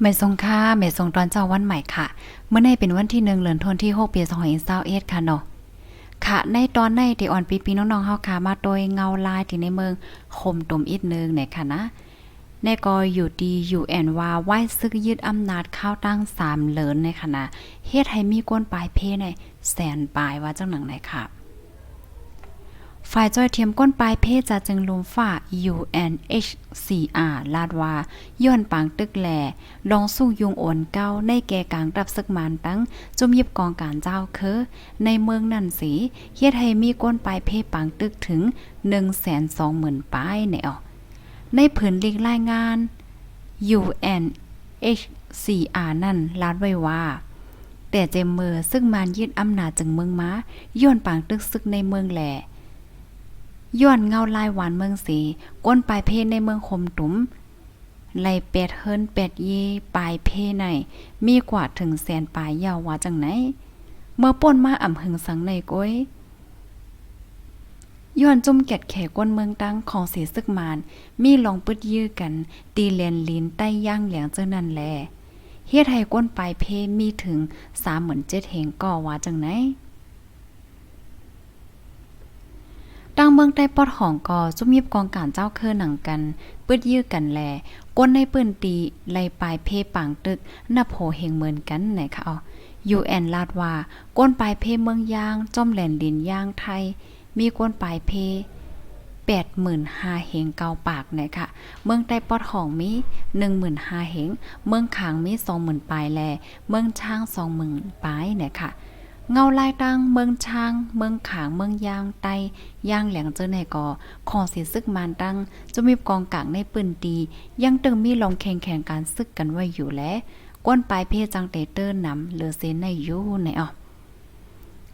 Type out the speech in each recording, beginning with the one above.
ไม่ทรงค่าไม่ทรงตอนเจ้าวันใหม่ค่ะ เมื่อในเป็นวันที่หนึ่งเดือนธันวาคมที่6ปี2021ค่ะเนาะค่ะ ในตอนในที่อ่อนปีปีน้องๆเฮาค่ะมาโดยเงาลายที่ในเมืองคมตุมอีกนึงเนี่ยค่ะนะในก็อยู่ดีอยู่แอนว่าไหว้ซึกยึดอำนาจข้าวตั้งสามเหลินในค่ะนะเฮ็ดให้มีก้นปลายเพในแสนปลายว่าจังหนังไหนค่ะ ฝ่ายจ้อยเทียมก้นปลายเพศจะจึงลุมฝ่า UNHCR ลาดว่าย้อนปางตึกแหลลองสู้ยุงโอนเก้าในแก่กลางรับศึกมานตั้ง จุ่มยิบกองการเจ้าคือ ในเมืองนั่นสีเฮ็ดให้มีก้นปลายเพศปางตึกถึง 120,000ป้ายในออกในผืนลีกรายงาน UNHCR นั่นลาดไว้ว่าแต่เจมเมอร์ซึ่งมานยึดอำนาจจึงเมืองม้าย้อนปางตึกซึกในเมืองแหล่ ย้อนเงาลายหวานเมืองสีก้นปลายเพในเมืองคมตุ้มไลเป็ดเฮิรนเป็ดเยปลายเพในมีกว่าถึงแสนปลายยาวว่าจังไหน เมื่อป่นมาอ่ำหึงสังในก้อยย้อนจุ่มแกดแขก้นเมืองตั้งของสีซึกมาน มีลองปึดยื้อกัน ตีเลนลินใต้ย่างเหลียงเจ้านั่นแลเฮ็ดให้ก้นปลายเพมีถึง37,000เฮงก่อว่าจังไหน ดังเมืองใต้ปอดของกอจุ่มยิบกองการเจ้าเคอหนังกัน ปืดยื้อกันแลก้นในปืนตีไล่ปลายเพปางตึกนับโหเฮงเหมือนกันไหนคะอ๋อยูแอนลาดว่าก้นปลายเพเมืองยางจอมแหลนดินย่างไทย มีก้นปลายเพแปดหมื่นห้าเฮงเกาปากไหนค่ะ เมืองใต้ปอดของมีหนึ่งหมื่นห้าเฮงเมืองขางมีสองหมื่นปลายแล เมืองช้างสองหมื่นปลายไหนค่ะ เงาลายตังเมืองช้าง เมืองขางเมืองยางไตย่างแหลงเจอในก่อของสีซึกมานตั้งจะมีกองกลางในปืนตียังตึงมีลองแข่งแข่งการซึกกันไว้อยู่และก้นปลายเพจังเตเตอร์นำเลือเซนในยูในอ่อ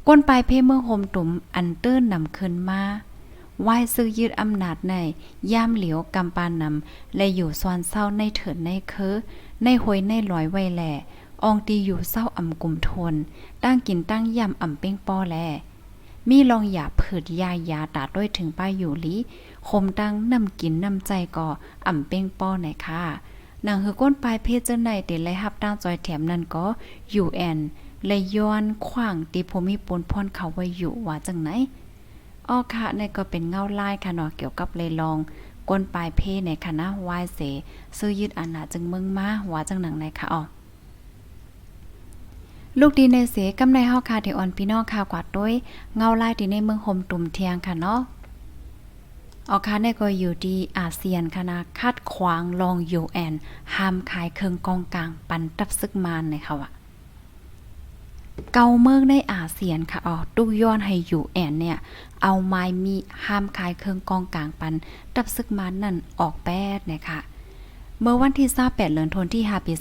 ก้นปลายเพเมืองโฮมตุ่มอันเตอร์นำขึ้นมาไหว้ซื้อยึดอำนาจในย่ามเหลียวกำปานนำและอยู่ซอนเศร้าในเถิดในเคอในหวยในลอยไว้แหล่ อองตีอยู่เศร้าอ่ำกลุ่มทน ตั้งกินตั้งย่ำอ่ำเป้งป้อแล มีลองหยาผืดยายาตาด้วยถึงป้ายอยู่ลิคมตั้งนำกินนำใจก่ออ่ำเป้งป้อไหนค่ะนางคือก้นปลายเพศเจ้าไหนเตไลฮับตั้งจอยแถมนั่นก็อยู่แอนและย้อนขว้างตีพมีปนพรเขาไว้อยู่ว่าจังไหนอ้อค่ะในก็เป็นเงาลายค่ะเนาะเกี่ยวกับเลยลองก้นปลายเพในคณะวายเสซื้อยึดอาณาจึงเมืองมาว่าจังหนังไหนค่ะอ๋อ ลูกดีในเสกำในเฮาคาที่อ่อนพี่น้องค่ะกว่าด้วยเงาลายที่ในเมืองโฮมตุ่มเทียงค่ะเนาะออกค่ะในก็อยู่ที่อาเซียนคณะคัดขวางลองยูแอนห้ามขายเครื่องกองกลางปันตับซึกมานในค่ะว่ะเกาเมืองในอาเซียนค่ะอ๋อตุกย้อนให้ยูแอนเนี่ย เอาไม้มีห้ามขายเครื่องกองกลางปันตับซึกมานนั่นออกแปดเนี่ยค่ะ เมื่อวันที่28เดือนธันที่5ปี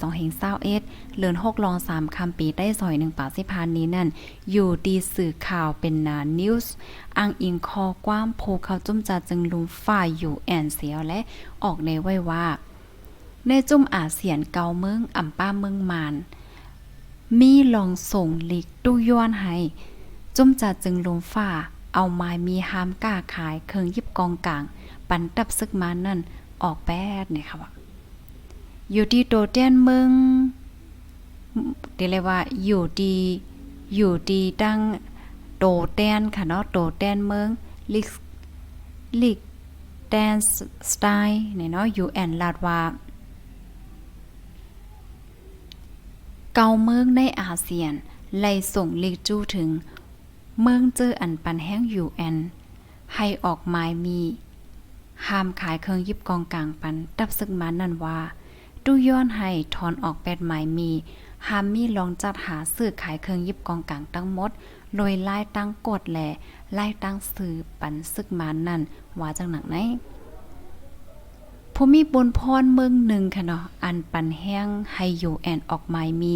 2021เดือน6รอง 3คำปีได้ซอย1ป่าสิพานนี้นั่น อยู่ดีสื่อข่าวเป็นนานิวส์อ้างอิงคอกว้ามโพเขาจุ่มจาจึงลุมฝ่ายอยู่แอนเสียวและออกในไว้ว่า ในจุ่มอาเซียนเกาเมืองอ่ำป้าเมืองมาน มีลองส่งลิกตู้ย้อนให้ จุ่มจาจึงลุมฝ่า เอาไม้มีหามกล้าขายเครื่องยิบกองกลาง ปันตับซึกมานั่นออกแปดเนี่ยค่ะว่า อยู่ที่โตเตียนเมืองเรียกเลยว่าอยู่ดีอยู่ดีตั้งโตเตียนค่ะเนาะโตเตียนเมืองลิกลิกแดนสไตล์เนี่ยเนาะอยู่แอนลาดว่าเกาเมืองในอาเซียนไล่ส่งลิกจู้ถึง เมืองเจออันปันแห้งอยู่แอนให้ออกหมายมี ห้ามขายเครื่องยิบกองกลางปันดับซึกมานั่นว่า ดูย้อนให้ถอนออกแปดหมายมีหามมีลองจัดหาซื้อขายเครื่องยิบกองกลางทั้งหมดโดยไล่ตั้งกฎแหล่ไล่ตั้งซื้อปันซึกมานั่นว่าจังหนักไหนผู้มีบนพรเมืองหนึ่งค่ะเนาะอันปันแห้งให้อยู่แอนออกหมายมี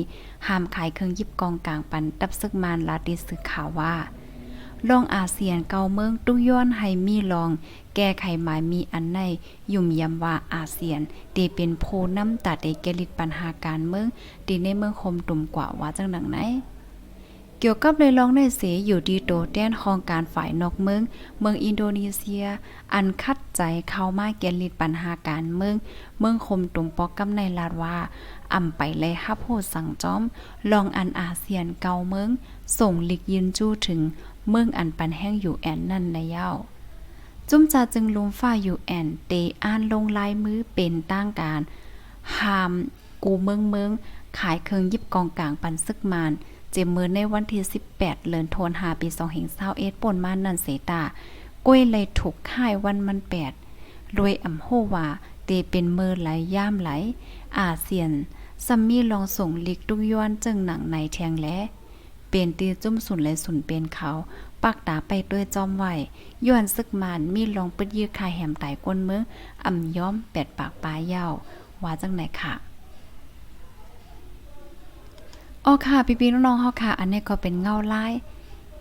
ห้ามขายเครื่องยิบกองกลางปันดับซึกมานลาติสื่อข่าวว่า ลองอาเซียนเกาเมืองตุ้ย้อนให้มีลอง แก้ไขหมายมีอันใน ยุ่มยำว่าอาเซียนตีเป็นโพน้ำตัดเอเกลิดปัญหาการเมืองตีในเมืองคมตุ่มกว่าว่าจังดังไหน เกี่ยวกับเลยลองในเสอยู่ดีโตแต้นของการฝ่ายนอกเมือง เมืองอินโดนีเซีย อันคัดใจเข้ามาแกนลิดปัญหาการเมือง เมืองคมตุมปอกกำในลาดว่าอ่ำไปเลยฮับโหดสั่งจอม ลองอันอาเซียนเกาเมือง ส่งลิกยินจู้ถึง เมืองอันปันแห้งอยู่แอนนั่นในเย้าจุ้มจาจึงลุมฝ้าอยู่แอนเตอ่านลงลายมือเป็นตั้งการหามกูเมืองเมืองขายเครื่องยิบกองกลางปันซึกมาน เจมมือในวันที่ 18เดือนธันวาปี2521ป่นมานันเสตาก้วยเลยถูกค่ายวันมันแปดรวยอ่ำโฮว่าเตเป็นมือไหลย่ามไหล อาเซียนซัมมี่ลองส่งลิกตุกย้อนจึงหนังในแทงแลเป็นตีจุ้มสุนและสุนเป็นเขาปักตาไปด้วยจอมไหวย้อนซึกมานมีลองปึดยื้อคายแหมไตก้นเมืออ่ำย้อมแปดปากปลายยาวว่าจังไหนค่ะ อ๋อค่ะ พี่ๆน้องๆเฮาค่ะ อันนี้ก็เป็นเงาไลาย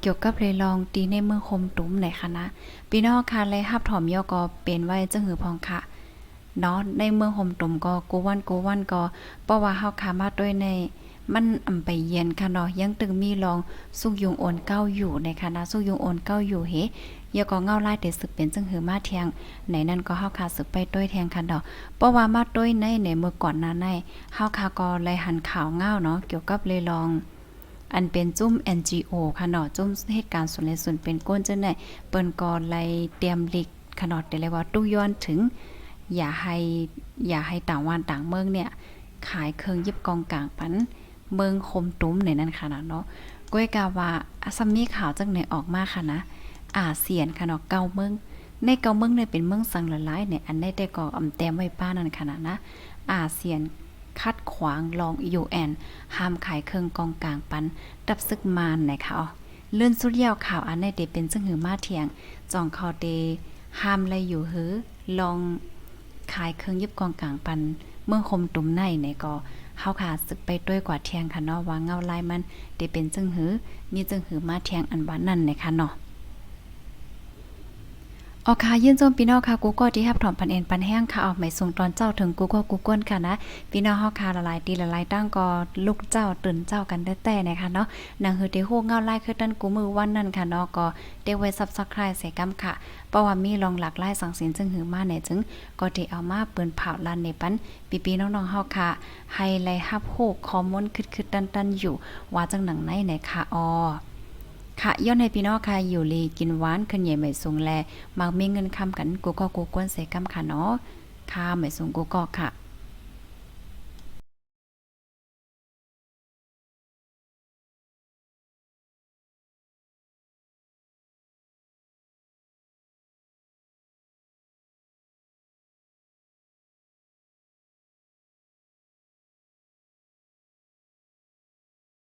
เกี่ยวกับเลยลองตีในเมืองคมตุ้มไหนคะนะพี่น้องค่ะเลยฮับถอมยอก็เป็นไว้จังหือพองค่ะเนาะในเมืองห่มตุ่มก็กูวันกูวันก็เพราะว่าเฮาขามาด้วยใน มันอำไปเย็นค่ะเนาะยังตึงมีลองสุกยุงโอนเก้าอยู่ในคณะสุกยุงโอนเก้าอยู่เฮ ยาก็เงาไลายเดสึกเป็นจึงหือมาเทียงไหนนั่นก็เฮาขาสึกไปด้วยแทงค่ะเนาะเพราะว่ามาด้วยในในเมื่อก่อนหน้าในเฮาคาก็เลยหันข่าวเงาเนาะเกี่ยวกับเลยลองอันเป็นจุ้ม NGO ค่ะเนาะจุ้มเหตุการณ์ส่วนในส่วนเป็นก้นจังได๋เปิ้นก็ไล่เตรียมลิกค่ะเนาะแต่เลยว่าตู้ย้อนถึง อย่าให้อย่าให้ต่างวันต่างเมืองเนี่ย ขายเครื่องยิบกองกลางปันเมืองคมตุ้มในนั้นค่ะนะเนาะก้วยกาว่าอาซัมมีข่าวจังไหนออกมาค่ะนะ อาเซียนค่ะเนาะเก้าเมืองในเก้าเมืองเนี่ยเป็นเมืองสังละลายเนี่ยอันได้แต่ก็อำแต้มไว้ป้านั่นค่ะนะนะอาเซียนคัดขวางลองยูแอนห้ามขายเครื่องกองกลางปัน ดับซึกมานนะคะอ๋อเลื่อนสุดยาวข่าวอันในเดเป็นซึ่งหือมาเทียง จองคอเดห้ามเลยอยู่หือลองขายเครื่องยิบกองกลางปัน เมืองคมตุ่มในเนี่ยก็เฮาค่ะสึกไปด้วยกว่าเทียงค่ะเนาะว่าเงาลายมันได้เป็นจึงหือมีจึงหือมาเทียงอันว่านั่นนะคะเนาะ ออค่ะยื่นโจมพี่น้องค่ะกูก็ที่รับถอมพันเอ็นปันแห้งค่ะออกหมายส่งตอนเจ้าถึงกูก็กูก้นค่ะนะพี่น้องเฮาค่ะละลายตีละลายตั้งก็ลูกเจ้าตื่นเจ้ากันได้แต่นะคะเนาะนางฮือเดโฮเงาไลายคือตั้นกูมือวันนั้นค่ะเนาะก็ได้ไว้ซับซักคลายใส่กำค่ะเพราะว่ามีรองหลากหลายสังสินซึ่งหือมาเนี่ยจึงก็ได้เอามาเปิ้นเผาลันในปันปีๆน้องๆเฮาค่ะให้ไล่ฮับโฮกคอมมอนคึดๆตันๆอยู่ว่าจังหนังไหนไหนค่ะออ ค่ะย้อนให้พี่น้องค่ะอยู่ลีกินหวานขึ้นใหญ่ไม่สูงแลมักมีเงินคำกันกูก็กูกวนใส่กำค่ะเนาะค่ะไม่สูงกูก็ค่ะ